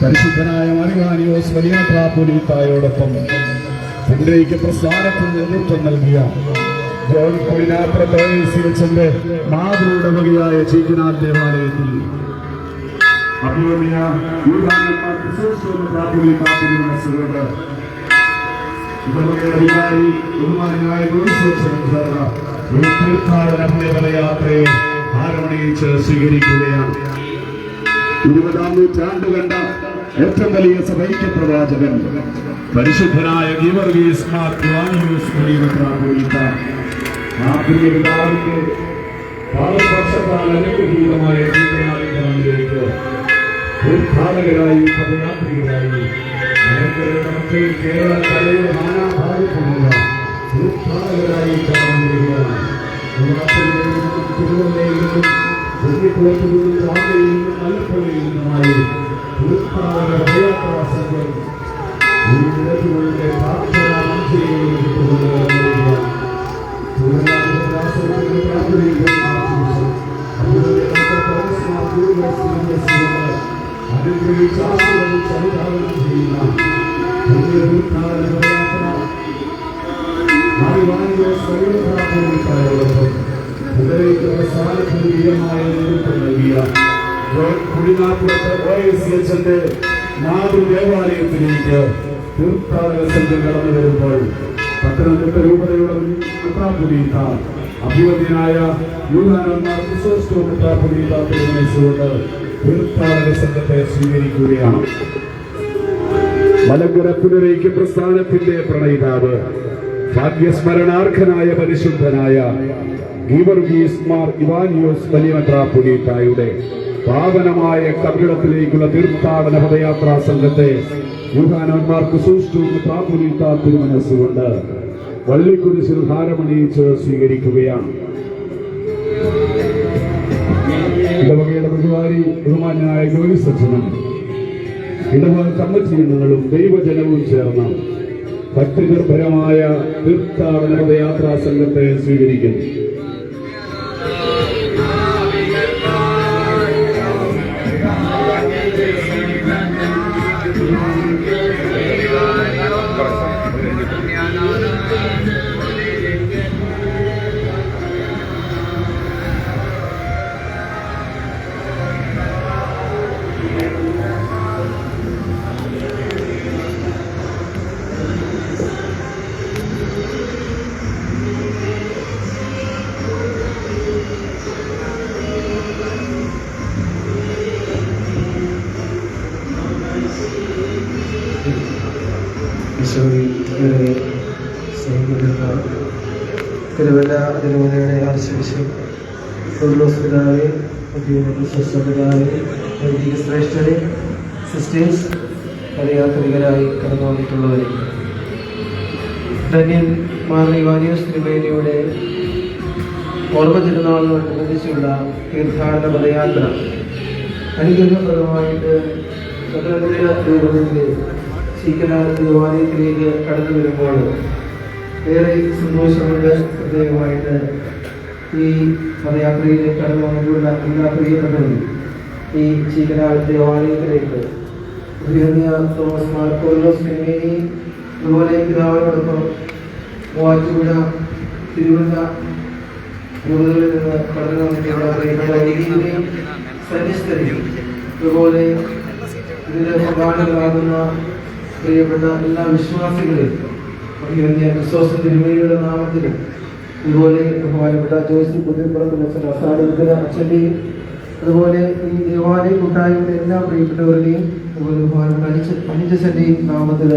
പരിശുദ്ധനായ മറിയാനിയോസ് വലിയ ട്രാപ്പുലിത്തായോടൊപ്പം പുണ്ടരയ്ക്ക് പ്രസ്ഥാനത്തിന് നേതൃത്വം നൽകിയ ജോൺ കൊടിനാത്രന്റെ മാതൃടവകയായ ചീക്കനാഥ് ദേവാലയത്തിൽ ബഹുമാനായ തീർത്ഥാടന പദയാത്രയെ ആരമണിയിച്ച് സ്വീകരിക്കുകയാണ്. ഇരുപതാം നൂറ്റാണ്ട് കണ്ട ഏറ്റവും വലിയ സഭയ്ക്ക് പ്രവാചകൻ. പരിശുദ്ധനായ മക്കളിൽ കേരള കലയുടെ നാനാഭാഗത്തുമുള്ള തീർത്ഥാടകരായി കടന്നു വരികയാണ് തിരുവല്ലയിൽ നിന്നും വെള്ളിക്കുളത്തിൽ നിന്നും ചാവയിൽ നിന്നും മന്ത്രിയോട് മാതൃദേവാലയത്തിലേക്ക് തീർത്ഥാടക സംഘം കടന്നു വരുമ്പോൾ പത്തനംതിട്ട രൂപതയുടെ തിരുമനസുകൊണ്ട് തീർത്ഥാടക സംഘത്തെ സ്വീകരിക്കുകയാണ്. മലങ്കര പുനരൈക്യ പ്രസ്ഥാനത്തിന്റെ പ്രണയിതാവ് ഭാഗ്യസ്മരണാർഹനായ പരിശുദ്ധനായ ഗീവർഗീസ് മാർ ഇവാനിയോസ് വലിയ മെത്രാപൊലീത്തായുടെ പാവനമായ കബിടത്തിലേക്കുള്ള തീർത്ഥാടന പദയാത്രാ സംഘത്തെ യുഹാനന്മാർക്ക് സൂഷ്ടു മെത്രാപൊലീത്ത തിരുമനസ്സുകൊണ്ട് വള്ളിക്കുരിശിൽ ഹാരമണിയിച്ച് സ്വീകരിക്കുകയാണ്. ഇടവകയുടെ പ്രതിവാരി ബഹുമാന്യനായ ജോലി സജ്ജനം ഇടവ കമ്മച്ചീനങ്ങളും ദൈവജനവും ചേർന്ന ഭക്തിനിർഭരമായ തീർത്ഥാടന പദയാത്രാ സംഘത്തെ സ്വീകരിക്കുന്നു. ഈശോയിൽ ഇവരെ സ്നേഹിക്കുന്ന തിരുവല്ല തിരുവനയുടെ ആർച്ച് ബിഷപ്പ് പൗലോസ് പിതാവെ സിസ്റ്റർ പിതാവെ വൈദിക ശ്രേഷ്ഠരെ സിസ്റ്റേഴ്സ് പദയാത്രികരായി കടന്നു വന്നിട്ടുള്ളവരെ ധന്യൻ മാർ ഇവാനിയോസ് തിരുമേനിയുടെ ഓർമ്മ തിരുനാളിനോടനുബന്ധിച്ചുള്ള തീർത്ഥാടന പദയാത്ര അനുഗ്രഹപ്രദമായിട്ട് രൂപതയിലെ ശീക്കനാഥ ദേവാലയത്തിലേക്ക് കടന്നു വരുമ്പോൾ ഏറെ സന്തോഷമുണ്ട് ഹൃദയമായിട്ട്? ഈ പദയാത്രയിൽ കടന്നു വന്നിട്ടുള്ള എല്ലാ പ്രിയപ്പെട്ടവരും ഈ ശീക്കനാഥ ദേവാലയത്തിലേക്ക് ഉയർന്നിയ തോമസ് മാർക്കോലോ കെമേനി അതുപോലെ പിതാവിനോടൊപ്പം മൂവാറ്റുപുഴ തിരുവല്ല രൂപതകളിൽ നിന്ന് കടന്നു വന്നിട്ടുള്ള പ്രിയപ്പെട്ട വൈദികരെയും അതുപോലെ ഇതിന്റെ പങ്കാളികളാകുന്ന പ്രിയപ്പെട്ട എല്ലാ വിശ്വാസികളെയും തിരുമേനിയുടെ നാമത്തിലും ഇതുപോലെ ബഹുമാനപ്പെട്ട ജോസി പുതിയപ്പുറത്തുള്ള അസാടുദ്ദന അച്ഛന്റെയും അതുപോലെ ഈ ദേവാലയ കൂട്ടായ്മയുടെ എല്ലാ പ്രിയപ്പെട്ടവരുടെയും അതുപോലെ ബഹുമാനപ്പെട്ട അനിച്ച അനിജസന്റെയും നാമത്തിൽ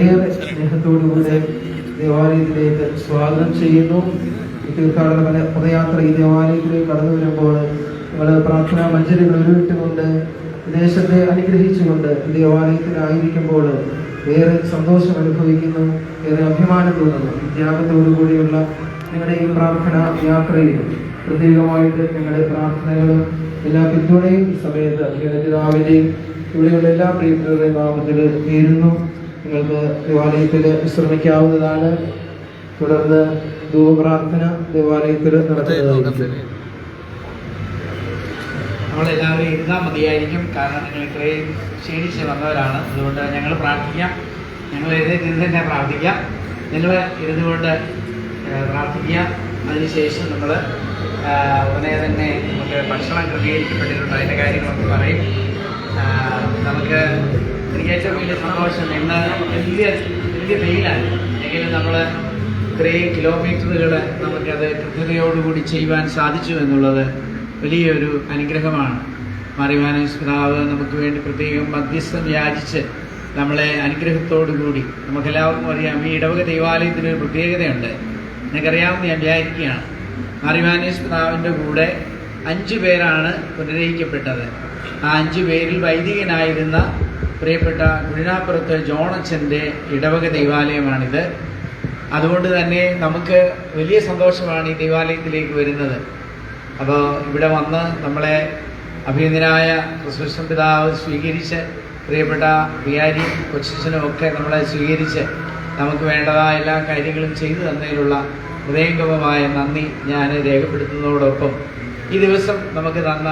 ഏറെ സ്നേഹത്തോടുകൂടെ ദേവാലയത്തിലേക്ക് സ്വാഗതം ചെയ്യുന്നു. തീർത്ഥാടന പല പദയാത്ര ഈ ദേവാലയത്തിലേക്ക് കടന്നു വരുമ്പോൾ നിങ്ങൾ പ്രാർത്ഥനാ മഞ്ചരികൾ ഉരുവിട്ടുകൊണ്ട് ദേശത്തെ അനുഗ്രഹിച്ചുകൊണ്ട് ദേവാലയത്തിലായിരിക്കുമ്പോൾ ഏറെ സന്തോഷം അനുഭവിക്കുന്നു ഏറെ അഭിമാനം തോന്നുന്നു. ഈ ത്യാഗത്തോടു കൂടിയുള്ള നിങ്ങളുടെ ഈ പ്രാർത്ഥന യാത്രയിൽ പ്രത്യേകമായിട്ട് നിങ്ങളുടെ പ്രാർത്ഥനകളും എല്ലാ പിന്തുണയും സമയത്ത് പിതാവിന്റെയും ഇവിടെയുള്ള എല്ലാ പ്രിയപ്പെട്ടവരുടെയും നാമത്തിൽ നേരുന്നു. നിങ്ങൾക്ക് ദേവാലയത്തിൽ വിശ്രമിക്കാവുന്നതാണ്. തുടർന്ന് ധൂപപ്രാർത്ഥന ദേവാലയത്തിൽ നടത്തുന്നതായിരിക്കും. നമ്മളെല്ലാവരും ഇരുന്നാൽ മതിയായിരിക്കും. കാരണം നിങ്ങൾ ഇത്രയും ക്ഷീണിച്ച് വന്നവരാണ്. അതുകൊണ്ട് ഞങ്ങൾ പ്രാർത്ഥിക്കാം. ഞങ്ങൾ ഇരുന്ന് തന്നെ പ്രാർത്ഥിക്കാം. നിങ്ങൾ ഇരുന്നു കൊണ്ട് പ്രാർത്ഥിക്കുക അതിനുശേഷം നമ്മൾ ഉടനെ തന്നെ നമുക്ക് ഭക്ഷണം ക്രമീകരിക്കപ്പെട്ടിട്ടുണ്ട്. അതിന്റെ കാര്യങ്ങളൊക്കെ പറയും. നമുക്ക് എനിക്ക് ഏറ്റവും വലിയ സന്തോഷം ഇന്ന് വലിയ വലിയ വെയിലാണ്. എങ്കിലും നമ്മൾ ഇത്രയും കിലോമീറ്ററുകൾ നമുക്കത് കൃത്യതയോടുകൂടി ചെയ്യുവാൻ സാധിച്ചു എന്നുള്ളത് വലിയൊരു അനുഗ്രഹമാണ്. മാറിവാനേസ് പിതാവ് നമുക്ക് വേണ്ടി പ്രത്യേകം മധ്യസ്ഥം യാചിച്ച് നമ്മളെ അനുഗ്രഹത്തോടുകൂടി നമുക്കെല്ലാവർക്കും അറിയാം ഈ ഇടവക ദൈവാലയത്തിന് ഒരു പ്രത്യേകതയുണ്ട്. നിങ്ങൾക്കറിയാവുന്ന ഞാൻ വിചാരിക്കുകയാണ് മറിമാനേഷ് പിതാവിന്റെ കൂടെ അഞ്ച് പേരാണ് പുനരയിക്കപ്പെട്ടത് ആ അഞ്ച് പേരിൽ വൈദികനായിരുന്ന പ്രിയപ്പെട്ട കുഴിനാപ്പുറത്ത് ജോണച്ചന്റെ ഇടവക ദൈവാലയമാണിത്. അതുകൊണ്ട് തന്നെ നമുക്ക് വലിയ സന്തോഷമാണ് ഈ ദൈവാലയത്തിലേക്ക് വരുന്നത്. അപ്പോൾ ഇവിടെ വന്ന് നമ്മളെ അഭിനന്ദനായ ക്രിസ്തുഷൻ പിതാവ് സ്വീകരിച്ച് പ്രിയപ്പെട്ട വികാരി കൊച്ചിനും ഒക്കെ നമ്മളെ സ്വീകരിച്ച് നമുക്ക് വേണ്ടതായ എല്ലാ കാര്യങ്ങളും ചെയ്തു തന്നതിലുള്ള ഹൃദയംഗമമായ നന്ദി ഞാൻ രേഖപ്പെടുത്തുന്നതോടൊപ്പം ഈ ദിവസം നമുക്ക് തന്ന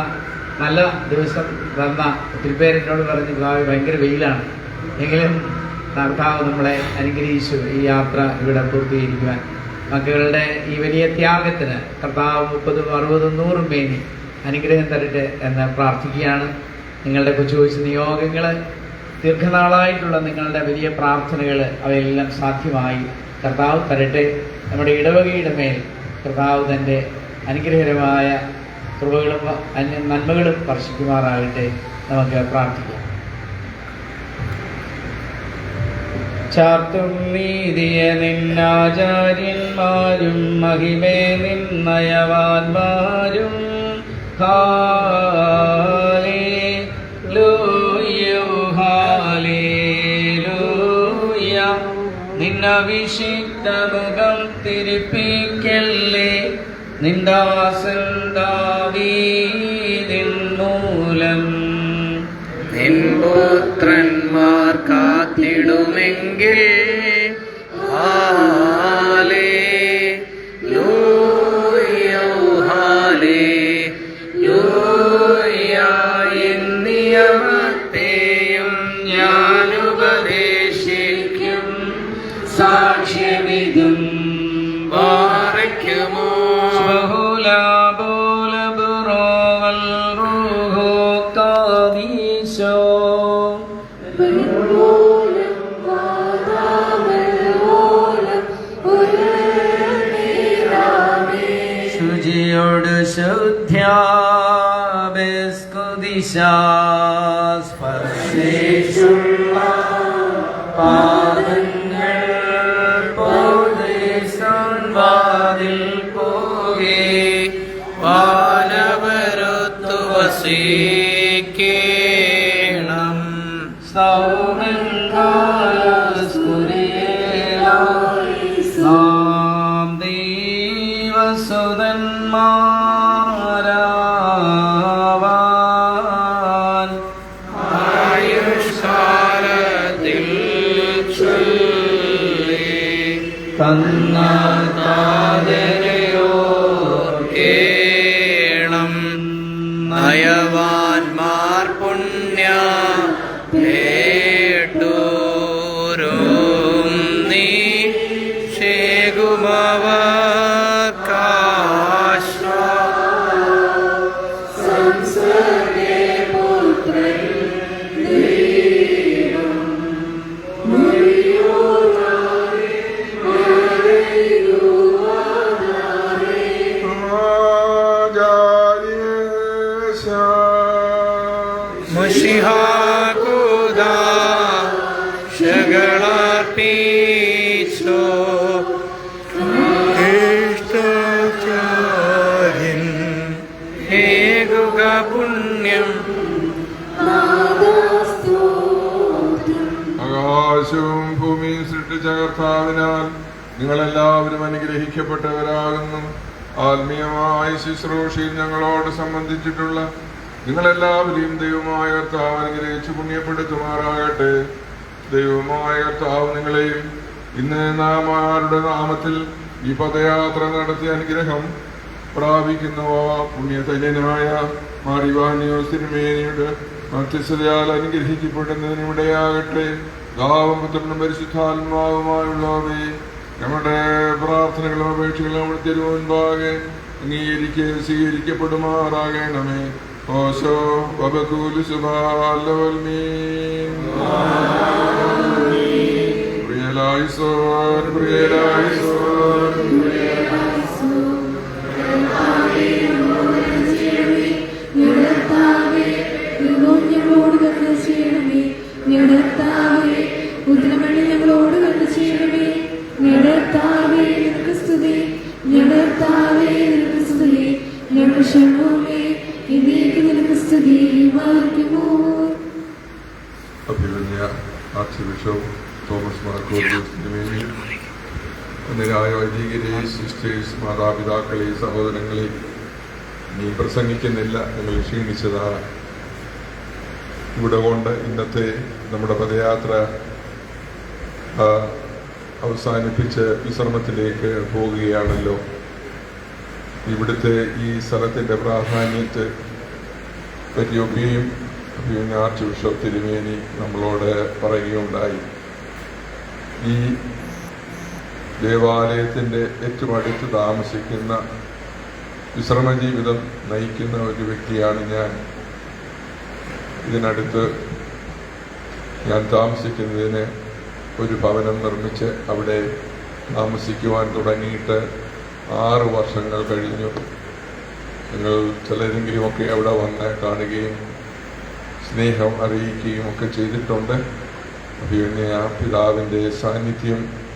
നല്ല ദിവസം തന്ന ഒത്തിരി പേരെന്നോട് പറഞ്ഞ് പിതാവ് ഭയങ്കര വെയിലാണ്. എങ്കിലും കർത്താവ് നമ്മളെ അനുഗ്രഹിച്ചു ഈ യാത്ര ഇവിടെ പൂർത്തീകരിക്കുവാൻ. മക്കളുടെ ഈ വലിയ ത്യാഗത്തിന് കർത്താവ് മുപ്പതും അറുപതും നൂറും മേനി അനുഗ്രഹം തരട്ടെ എന്ന് പ്രാർത്ഥിക്കുകയാണ്. നിങ്ങളുടെ കൊച്ചു കൊച്ചു നിയോഗങ്ങൾ ദീർഘനാളായിട്ടുള്ള നിങ്ങളുടെ വലിയ പ്രാർത്ഥനകൾ അവയെല്ലാം സാധ്യമായി കർത്താവ് തരട്ടെ. നമ്മുടെ ഇടവകയുടെ മേൽ കർത്താവ് തന്റെ അനുഗ്രഹകരമായ കൃപകളും നന്മകളും സ്പർശിക്കുമാറാകട്ടെ നമുക്ക് പ്രാർത്ഥിക്കാം. ചാർത്തും നിന്നാചാര്യന്മാരും മഹിമേ നിന്നയവാന്മാരും ഹാലേ ലൂയോ ഹാലേ ലൂയ മുഖം തിരിപ്പിക്കല്ലേ നിന്ദാസന്താവീതിൻ മൂലം കാത്തിടുമെങ്കിൽ ഹാലേ ശുചിയോട് ശുദ്ധ്യാസ്പർശിച്ചുള്ള തന്ന ശുശ്രൂഷയിൽ ഞങ്ങളോട് സംബന്ധിച്ചിട്ടുള്ള നിങ്ങളെല്ലാവരെയും ദൈവമായ കർത്താവ് അനുഗ്രഹിച്ച് പുണ്യപ്പെടുത്തുമാറാകട്ടെ. ദൈവമായ കർത്താവ് നിങ്ങളെയും ഇന്ന് നാം ആരുടെ നാമത്തിൽ ഈ പദയാത്ര നടത്തിയ അനുഗ്രഹം പ്രാപിക്കുന്നു പുണ്യതന്യനായ മാറിവാനിയോ സിനിമേനിയുടെ മധ്യസ്ഥതയാൽ അനുഗ്രഹിക്കപ്പെടുന്നതിനിവിടെയാകട്ടെ. ദാവും പുത്രനും പരിശുദ്ധാത്മാവുമായുള്ളവേ നമ്മുടെ പ്രാർത്ഥനകളും അപേക്ഷകളും നമ്മുടെ അംഗീകരിക്കുക സ്വീകരിക്കപ്പെടുമാറാകണമേ. ഓശോ വബകൂലു സുബാലവൽമീൻ പ്രിയലായുസോ പ്രിയലായുസോൻ ഒന്നിരായ വൈദികരെ സിസ്റ്റേഴ്സ് മാതാപിതാക്കളെ സഹോദരങ്ങളെ നീ പ്രസംഗിക്കുന്നില്ല നിങ്ങൾ ക്ഷീണിച്ചതാണ് ഇവിടെ കൊണ്ട് ഇന്നത്തെ നമ്മുടെ പദയാത്ര അവസാനിപ്പിച്ച് വിശ്രമത്തിലേക്ക് പോവുകയാണല്ലോ. ഇവിടുത്തെ ഈ സ്ഥലത്തിന്റെ പ്രാധാന്യത്തെ പറ്റിയൊക്കെയും ആർച്ച് ബിഷപ്പ് തിരുമേനി നമ്മളോട് പറയുകയുണ്ടായി. ഈ ദേവാലയത്തിന്റെ ഏറ്റവും അടുത്ത് താമസിക്കുന്ന വിശ്രമ ജീവിതം നയിക്കുന്ന ഒരു വ്യക്തിയാണ് ഞാൻ. ഇതിനടുത്ത് ഞാൻ താമസിക്കുന്നതിന് ഒരു ഭവനം നിർമ്മിച്ച് അവിടെ താമസിക്കുവാൻ തുടങ്ങിയിട്ട് ആറ് വർഷങ്ങൾ കഴിഞ്ഞു. നിങ്ങൾ ചിലരെങ്കിലുമൊക്കെ അവിടെ വന്ന് കാണുകയും സ്നേഹം അറിയിക്കുകയും ഒക്കെ ചെയ്തിട്ടുണ്ട്. പിന്നെ ആ പിതാവിന്റെ സാന്നിധ്യം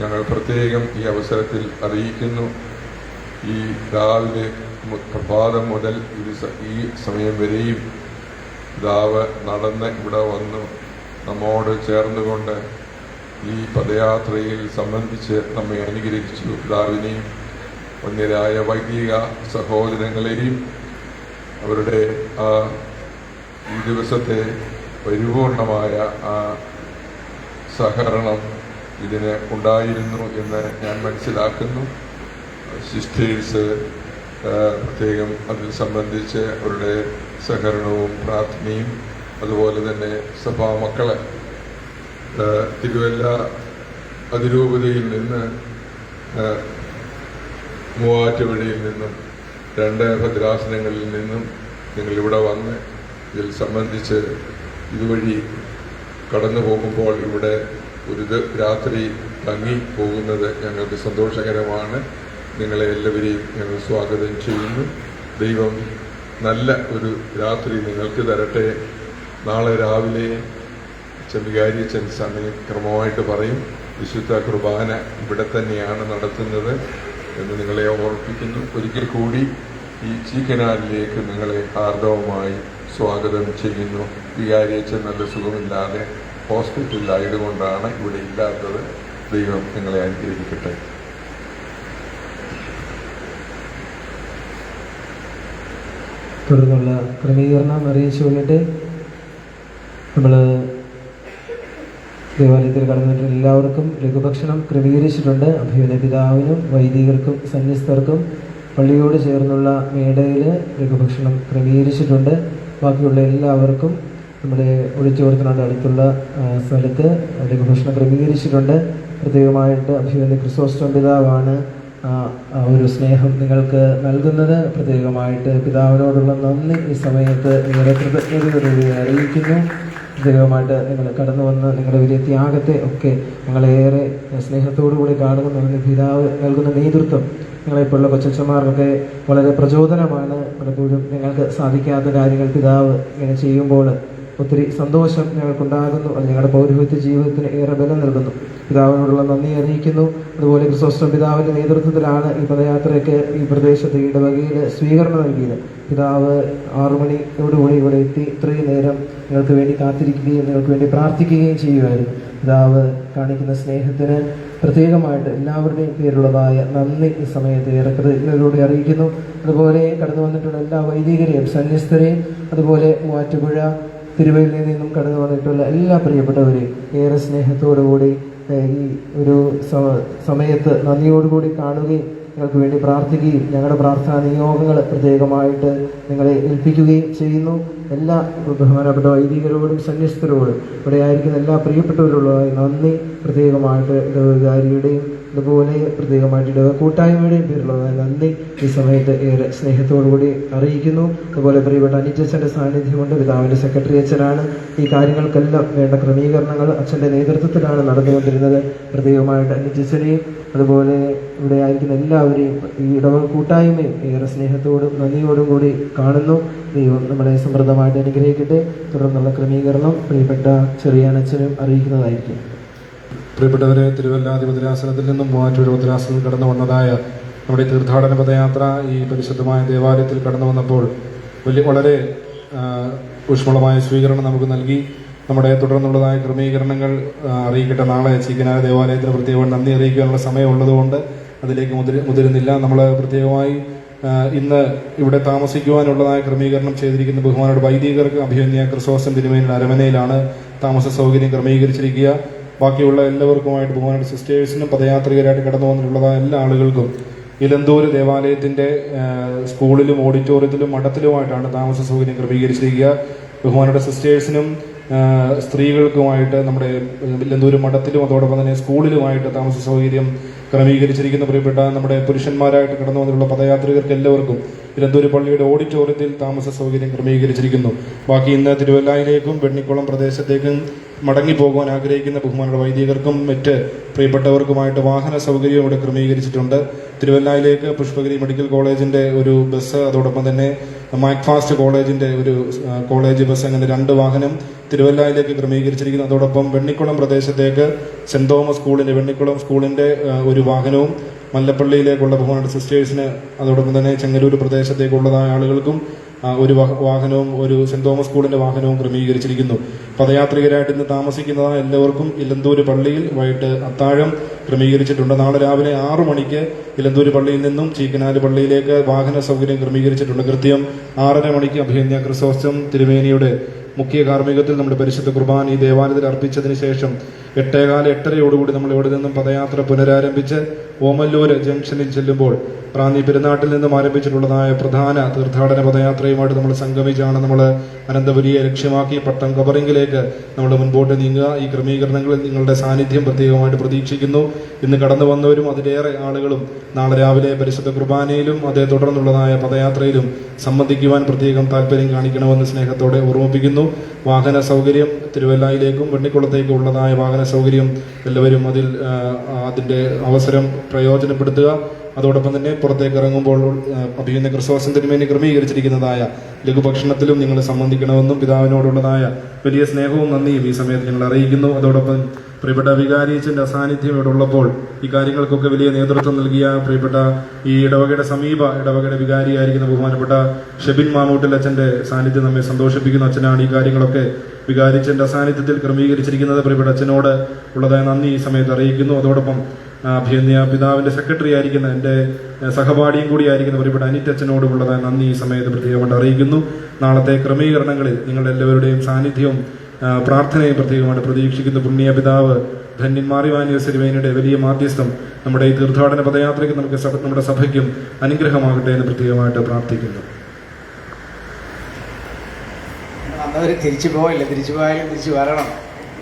ഞങ്ങൾ പ്രത്യേകം ഈ അവസരത്തിൽ അറിയിക്കുന്നു. ഈ രാവിലെ പ്രഭാതം മുതൽ ഇത് ഈ സമയം വരെയും പിതാവ് നടന്ന് ഇവിടെ വന്നു നമ്മോട് ചേർന്നുകൊണ്ട് ഈ പദയാത്രയിൽ സംബന്ധിച്ച് നമ്മെ അനുഗ്രഹിച്ചു. പിതാവിനെയും വന്യരായ വൈദിക സഹോദരങ്ങളെയും അവരുടെ ആ ഈ ദിവസത്തെ പരിപൂർണമായ ആ സഹകരണം ഇതിന് ഉണ്ടായിരുന്നു എന്ന് ഞാൻ മനസ്സിലാക്കുന്നു. സിസ്റ്റേഴ്സ് പ്രത്യേകം അതിൽ സംബന്ധിച്ച് അവരുടെ സഹകരണവും പ്രാർത്ഥനയും അതുപോലെ തന്നെ സഭാ മക്കളെ തിരുവല്ല അതിരൂപതയിൽ നിന്ന് മൂവാറ്റുപുഴയിൽ നിന്നും രണ്ട് ഭദ്രാസനങ്ങളിൽ നിന്നും നിങ്ങൾ ഇവിടെ വന്ന് ഇതിൽ സംബന്ധിച്ച് ഇതുവഴി കടന്നു പോകുമ്പോൾ ഇവിടെ ഒരു രാത്രി തങ്ങി പോകുന്നത് ഞങ്ങൾക്ക് സന്തോഷകരമാണ്. നിങ്ങളെ എല്ലാവരെയും ഞങ്ങൾ സ്വാഗതം ചെയ്യുന്നു. ദൈവം നല്ല ഒരു രാത്രി നിങ്ങൾക്ക് തരട്ടെ. നാളെ രാവിലെ ചെമ്പികാരിച്ചൻ സമയം ക്രമമായിട്ട് പറയും. വിശുദ്ധ കുർബാന ഇവിടെ തന്നെയാണ് നടത്തുന്നത് എന്ന് നിങ്ങളെ ഓർപ്പിക്കുന്നു. ഒരിക്കൽ കൂടി ഈ ചീക്കനാലിലേക്ക് നിങ്ങളെ ആർദവമായി സ്വാഗതം ചെയ്യുന്നു. വികാരിയച്ചൻ നല്ല സുഖമില്ലാതെ ഹോസ്പിറ്റലിലായതുകൊണ്ടാണ് ഇവിടെ ഇല്ലാത്തത് ദൈവം നിങ്ങളെ അനുഗ്രഹിക്കട്ടെ. തുടർന്നുള്ള ക്രമീകരണം അറിയിച്ചു കൊണ്ടിട്ട് നമ്മൾ ദേവാലയത്തിൽ കടന്നിട്ട് എല്ലാവർക്കും ലഘുഭക്ഷണം ക്രമീകരിച്ചിട്ടുണ്ട്. അഭിയുടെ പിതാവിനും വൈദികർക്കും സന്യസ്തർക്കും പള്ളിയോട് ചേർന്നുള്ള മേടയിൽ ലഘുഭക്ഷണം ക്രമീകരിച്ചിട്ടുണ്ട്. ബാക്കിയുള്ള എല്ലാവർക്കും നമ്മുടെ ഒളിച്ചോർത്തിനോട് അടുത്തുള്ള സ്ഥലത്ത് ലഘുഭക്ഷണം ക്രമീകരിച്ചിട്ടുണ്ട്. പ്രത്യേകമായിട്ട് അഭിമന്യ ക്രിസോസ്റ്റം പിതാവാണ് ഒരു സ്നേഹം നിങ്ങൾക്ക് നൽകുന്നത്. പ്രത്യേകമായിട്ട് പിതാവിനോടുള്ള നന്ദി ഈ സമയത്ത് നിങ്ങളുടെ കൃതജ്ഞതയോടുകൂടി അറിയിക്കുന്നു. പ്രത്യേകമായിട്ട് നിങ്ങൾ കടന്നു വന്ന് നിങ്ങളുടെ വലിയ ത്യാഗത്തെ ഒക്കെ ഞങ്ങളേറെ സ്നേഹത്തോടു കൂടി കാണുന്നു. പിതാവ് നൽകുന്ന നേതൃത്വം നിങ്ങളെപ്പോലുള്ള കൊച്ചന്മാർക്കൊക്കെ വളരെ പ്രചോദനമാണ്. പലപ്പോഴും നിങ്ങൾക്ക് സാധിക്കാത്ത കാര്യങ്ങൾ പിതാവ് ഇങ്ങനെ ചെയ്യുമ്പോൾ ഒത്തിരി സന്തോഷം ഞങ്ങൾക്കുണ്ടാകുന്നു. അത് ഞങ്ങളുടെ പൗരോഹിത്യ ജീവിതത്തിന് ഏറെ ബലം നൽകുന്നു. പിതാവിനോടുള്ള നന്ദി അറിയിക്കുന്നു. അതുപോലെ ക്രിസോസ്റ്റം പിതാവിന്റെ നേതൃത്വത്തിലാണ് ഈ പദയാത്രയ്ക്ക് ഈ പ്രദേശത്ത് ഇടവകയിൽ സ്വീകരണം നൽകിയത്. പിതാവ് ആറു മണിയോടുകൂടി ഇവിടെ എത്തി ഇത്രയും നേരം നിങ്ങൾക്ക് വേണ്ടി കാത്തിരിക്കുകയും നിങ്ങൾക്ക് വേണ്ടി പ്രാർത്ഥിക്കുകയും ചെയ്യുമായിരുന്നു പിതാവ് കാണിക്കുന്ന സ്നേഹത്തിന് പ്രത്യേകമായിട്ട് എല്ലാവരുടെയും പേരുള്ളതായ നന്ദി ഈ സമയത്ത് ഏറെ കൃതജ്ഞതയോടെ അറിയിക്കുന്നു. അതുപോലെ കടന്നു വന്നിട്ടുള്ള എല്ലാ വൈദികരെയും സന്യസ്തരെയും അതുപോലെ മൂവാറ്റുപുഴ തിരുവല്ലയിൽ നിന്നും കടന്നു വന്നിട്ടുള്ള എല്ലാ പ്രിയപ്പെട്ടവരെയും ഏറെ സ്നേഹത്തോടുകൂടി കൂടി ഈ ഒരു സമയത്ത് നന്ദിയോടുകൂടി കാണുകയും നിങ്ങൾക്ക് വേണ്ടി പ്രാർത്ഥിക്കുകയും ഞങ്ങളുടെ പ്രാർത്ഥനാ നിയോഗങ്ങൾ പ്രത്യേകമായിട്ട് നിങ്ങളെ ഏൽപ്പിക്കുകയും ചെയ്യുന്നു. എല്ലാ ബഹുമാനപ്പെട്ട വൈദികരോടും സന്യസ്തരോടും ഇവിടെ ആയിരിക്കുന്ന എല്ലാ പ്രിയപ്പെട്ടവരോടുമായി നന്ദി. പ്രത്യേകമായിട്ട് ഇടവകാരിയുടെയും അതുപോലെ പ്രത്യേകമായിട്ട് കൂട്ടായ്മയുടെ പേരിലുള്ള നന്ദി. ഈ സമയത്ത് ഏറെ സ്നേഹത്തോടുകൂടി അറിയിക്കുന്നു. അതുപോലെ പ്രിയപ്പെട്ട അനിറ്റച്ഛന്റെ സാന്നിധ്യമുണ്ട് പിതാവിന്റെ സെക്രട്ടറി അച്ഛനാണ്. ഈ കാര്യങ്ങൾക്കെല്ലാം വേണ്ട ക്രമീകരണങ്ങൾ അച്ഛന്റെ നേതൃത്വത്തിലാണ് നടന്നുകൊണ്ടിരുന്നത്. പ്രത്യേകമായിട്ട് അനിറ്റച്ഛനെയും അതുപോലെ ഇവിടെ ആയിരിക്കുന്ന എല്ലാവരെയും ഈ ഇടവ കൂട്ടായ്മയും ഏറെ സ്നേഹത്തോടും നന്ദിയോടും കൂടി കാണുന്നു. ദൈവം നമ്മളെ സമൃദ്ധമായിട്ട് അനുഗ്രഹിക്കട്ടെ. തുടർന്നുള്ള ക്രമീകരണം പ്രിയപ്പെട്ട ചെറിയ അച്ഛനും അറിയിക്കുന്നതായിരിക്കും. പ്രിയപ്പെട്ടവരെ തിരുവല്ല അധിപതിരാസനത്തിൽ നിന്നും മൂവാറ്റൂർ ഭദ്രാസനത്തിൽ കടന്നു വന്നതായ നമ്മുടെ തീർത്ഥാടന പദയാത്ര ഈ പരിശുദ്ധമായ ദേവാലയത്തിൽ കടന്നു വന്നപ്പോൾ വലിയ വളരെ ഊഷ്മളമായ സ്വീകരണം നമുക്ക് നൽകി. നമ്മുടെ തുടർന്നുള്ളതായ ക്രമീകരണങ്ങൾ അറിയിക്കട്ടെ. നാളെ ചീക്കനായ ദേവാലയത്തിന് പ്രത്യേകം നന്ദി അറിയിക്കാനുള്ള സമയമുള്ളതുകൊണ്ട് അതിലേക്ക് മുതിര മുതിരുന്നില്ല. നമ്മൾ പ്രത്യേകമായി ഇന്ന് ഇവിടെ താമസിക്കുവാനുള്ളതായ ക്രമീകരണം ചെയ്തിരിക്കുന്ന ബഹുമാനോട് വൈദികർക്ക് അഭിമന്യ ക്രിസോസം തിരുമേനിയുടെ അരമനയിലാണ് താമസ സൗകര്യം ക്രമീകരിച്ചിരിക്കുക. ബാക്കിയുള്ള എല്ലാവർക്കുമായിട്ട് ബഹുമാനോട് സിസ്റ്റേഴ്സിനും പദയാത്രികരായിട്ട് കടന്നു വന്നിട്ടുള്ളതായ എല്ലാ ആളുകൾക്കും ഇലന്തൂർ ദേവാലയത്തിന്റെ സ്കൂളിലും ഓഡിറ്റോറിയത്തിലും മഠത്തിലുമായിട്ടാണ് താമസ സൗകര്യം ക്രമീകരിച്ചിരിക്കുക. ബഹുമാനയുടെ സിസ്റ്റേഴ്സിനും സ്ത്രീകൾക്കുമായിട്ട് നമ്മുടെ ഇലന്തൂർ മഠത്തിലും അതോടൊപ്പം തന്നെ സ്കൂളിലുമായിട്ട് താമസ സൗകര്യം ക്രമീകരിച്ചിരിക്കുന്ന പ്രിയപ്പെട്ട നമ്മുടെ പുരുഷന്മാരായിട്ട് കടന്നു വന്നിട്ടുള്ള പദയാത്രികർക്ക് എല്ലാവർക്കും ഇലന്തൂർ പള്ളിയുടെ ഓഡിറ്റോറിയത്തിൽ താമസ സൗകര്യം ക്രമീകരിച്ചിരിക്കുന്നു. ബാക്കി ഇന്ന് തിരുവല്ലായിലേക്കും വെണ്ണിക്കുളം പ്രദേശത്തേക്കും മടങ്ങി പോകുവാൻ ആഗ്രഹിക്കുന്ന ബഹുമാനയുടെ വൈദികർക്കും മറ്റ് പ്രിയപ്പെട്ടവർക്കുമായിട്ട് വാഹന സൗകര്യം ഇവിടെ ക്രമീകരിച്ചിട്ടുണ്ട്. തിരുവല്ലായിലേക്ക് പുഷ്പഗിരി മെഡിക്കൽ കോളേജിന്റെ ഒരു ബസ് അതോടൊപ്പം തന്നെ മാക്ഫാസ്റ്റ് കോളേജിന്റെ ഒരു കോളേജ് ബസ് അങ്ങനെ രണ്ട് വാഹനം തിരുവല്ലായിലേക്ക് ക്രമീകരിച്ചിരിക്കുന്നു. അതോടൊപ്പം വെണ്ണിക്കുളം പ്രദേശത്തേക്ക് സെന്റ് തോമസ് സ്കൂളിന്റെ വെണ്ണിക്കുളം സ്കൂളിന്റെ ഒരു വാഹനവും മല്ലപ്പള്ളിയിലേക്കുള്ള ബഹുമാന സിസ്റ്റേഴ്സിന് അതോടൊപ്പം തന്നെ ചെങ്ങലൂർ പ്രദേശത്തേക്കുള്ളതായ ആളുകൾക്കും ഒരു വാഹനവും ഒരു സെന്റ് തോമസ് സ്കൂളിന്റെ വാഹനവും ക്രമീകരിച്ചിരിക്കുന്നു. പദയാത്രികരായിട്ട് ഇന്ന് താമസിക്കുന്നതായ എല്ലാവർക്കും ഇലന്തൂര് പള്ളിയിൽ വൈകിട്ട് അത്താഴം ക്രമീകരിച്ചിട്ടുണ്ട്. നാളെ രാവിലെ ആറു മണിക്ക് ഇലന്തൂര് പള്ളിയിൽ നിന്നും ചീക്കനാല് പള്ളിയിലേക്ക് വാഹന സൗകര്യം ക്രമീകരിച്ചിട്ടുണ്ട്. കൃത്യം ആറര മണിക്ക് അഭിയന്യ ക്രിസോസ്റ്റം തിരുമേനിയുടെ മുഖ്യ കാർമ്മികത്തിൽ നമ്മുടെ പരിശുദ്ധ കുർബാന ഈ ദേവാലയത്തിൽ അർപ്പിച്ചതിന് ശേഷം എട്ടേകാല എട്ടരയോടുകൂടി നമ്മൾ ഇവിടെ നിന്നും പദയാത്ര പുനരാരംഭിച്ച് ഓമല്ലൂര് ജംഗ്ഷനിൽ ചെല്ലുമ്പോൾ റാന്നി പെരുന്നാട്ടിൽ നിന്നും ആരംഭിച്ചിട്ടുള്ളതായ പ്രധാന തീർത്ഥാടന പദയാത്രയുമായിട്ട് നമ്മൾ സംഗമിച്ചാണ് നമ്മൾ അനന്തപുരിയെ ലക്ഷ്യമാക്കി പട്ടം കബറിംഗിലേക്ക് നമ്മൾ മുൻപോട്ട് നീങ്ങുക. ഈ ക്രമീകരണങ്ങളിൽ നിങ്ങളുടെ സാന്നിധ്യം പ്രത്യേകമായിട്ട് പ്രതീക്ഷിക്കുന്നു. ഇന്ന് കടന്നു വന്നവരും അതിലേറെ ആളുകളും നാളെ രാവിലെ പരിശുദ്ധ കുർബാനയിലും അതേ തുടർന്നുള്ളതായ പദയാത്രയിലും സംബന്ധിക്കുവാൻ പ്രത്യേകം താല്പര്യം കാണിക്കണമെന്ന് സ്നേഹത്തോടെ ഓർമ്മിപ്പിക്കുന്നു. വാഹന സൗകര്യം തിരുവല്ലയിലേക്കും വെണ്ണിക്കുളത്തേക്കും ഉള്ളതായ വാഹന സൗകര്യം എല്ലാവരും അതിൽ അതിന്റെ അവസരം പ്രയോജനപ്പെടുത്തുക. അതോടൊപ്പം തന്നെ പുറത്തേക്ക് ഇറങ്ങുമ്പോൾ അഭിയുന്ന ക്രിസ്തോസം തിരുമേനി ക്രമീകരിച്ചിരിക്കുന്നതായ ലഘുഭക്ഷണത്തിലും നിങ്ങൾ സംബന്ധിക്കണമെന്നും പിതാവിനോടുള്ളതായ വലിയ സ്നേഹവും നന്ദിയും ഈ സമയത്ത് ഞങ്ങൾ അറിയിക്കുന്നു. അതോടൊപ്പം പ്രിയപ്പെട്ട വികാരിയച്ചന്റെ അസാന്നിധ്യം ഇവിടെ ഉള്ളപ്പോൾ ഈ കാര്യങ്ങൾക്കൊക്കെ വലിയ നേതൃത്വം നൽകിയ പ്രിയപ്പെട്ട ഈ ഇടവകയുടെ സമീപ ഇടവകയുടെ വികാരിയായിരിക്കുന്ന ബഹുമാനപ്പെട്ട ഷെബിൻ മാമൂട്ടിൽ അച്ഛന്റെ സാന്നിധ്യം നമ്മെ സന്തോഷിപ്പിക്കുന്ന. അച്ഛനാണ് ഈ കാര്യങ്ങളൊക്കെ വികാരിച്ചന്റെ അസാന്നിധ്യത്തിൽ ക്രമീകരിച്ചിരിക്കുന്നത്. പ്രിയപ്പെട്ട അച്ഛനോട് ഉള്ളതായ നന്ദി ഈ സമയത്ത് അറിയിക്കുന്നു. അതോടൊപ്പം ആ, അഭിയന്യ പിതാവിന്റെ സെക്രട്ടറി ആയിരിക്കുന്ന എന്റെ ആ, സഹപാഠിയും കൂടി ആയിരിക്കുന്ന പ്രിയപ്പെട്ട അനിറ്റ് അച്ഛനോടുള്ളതായ നന്ദി ഈ സമയത്ത് പ്രത്യേകമായിട്ട് അറിയിക്കുന്നു. നാളത്തെ ക്രമീകരണങ്ങളിൽ നിങ്ങളുടെ എല്ലാവരുടെയും സാന്നിധ്യവും പ്രാർത്ഥനയും പ്രത്യേകമായിട്ട് പ്രതീക്ഷിക്കുന്ന. പുണ്യ പിതാവ് ധന്യന്മാറി സിനിമയുടെ വലിയ മാധ്യസ്ഥം നമ്മുടെ ഈ തീർത്ഥാടന പദയാത്രയ്ക്ക് നമുക്ക് നമ്മുടെ സഭയ്ക്കും അനുഗ്രഹമാകട്ടെ എന്ന് പ്രത്യേകമായിട്ട് പ്രാർത്ഥിക്കുന്നു. വന്നവർ തിരിച്ചു പോയില്ല. തിരിച്ചു പോയാലും തിരിച്ചു വരണം.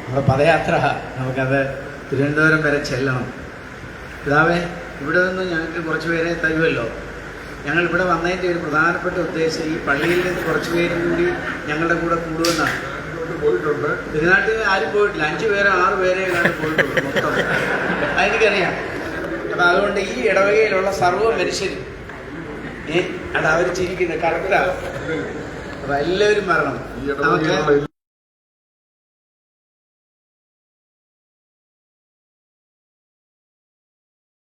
നമ്മുടെ പദയാത്ര നമുക്കത് തിരുവനന്തപുരം വരെ ചെല്ലണം. പിതാവേ ഇവിടെ നിന്ന് ഞങ്ങൾക്ക് കുറച്ച് പേരെ തരുമല്ലോ ഞങ്ങൾ ഇവിടെ വന്നതിന്റെ ഒരു പ്രധാനപ്പെട്ട ഉദ്ദേശം ഈ പള്ളിയിൽ നിന്ന് കുറച്ച് പേരും കൂടി ഞങ്ങളുടെ കൂടെ കൂടുമെന്നാണ്. പോയിട്ടുണ്ട്. തിരുനാട്ടിൽ ആരും പോയിട്ടില്ല. അഞ്ചു പേരോ ആറ് പേരെ പോയിട്ടുണ്ട് മൊത്തം. അതെനിക്കറിയാം. അപ്പം അതുകൊണ്ട് ഈ ഇടവകയിലുള്ള സർവ മനുഷ്യരും. ഏ അത് അവർ ചിരിക്കുന്നത്. കറക്റ്റാ അപ്പം എല്ലാവരും മരണം നമുക്ക്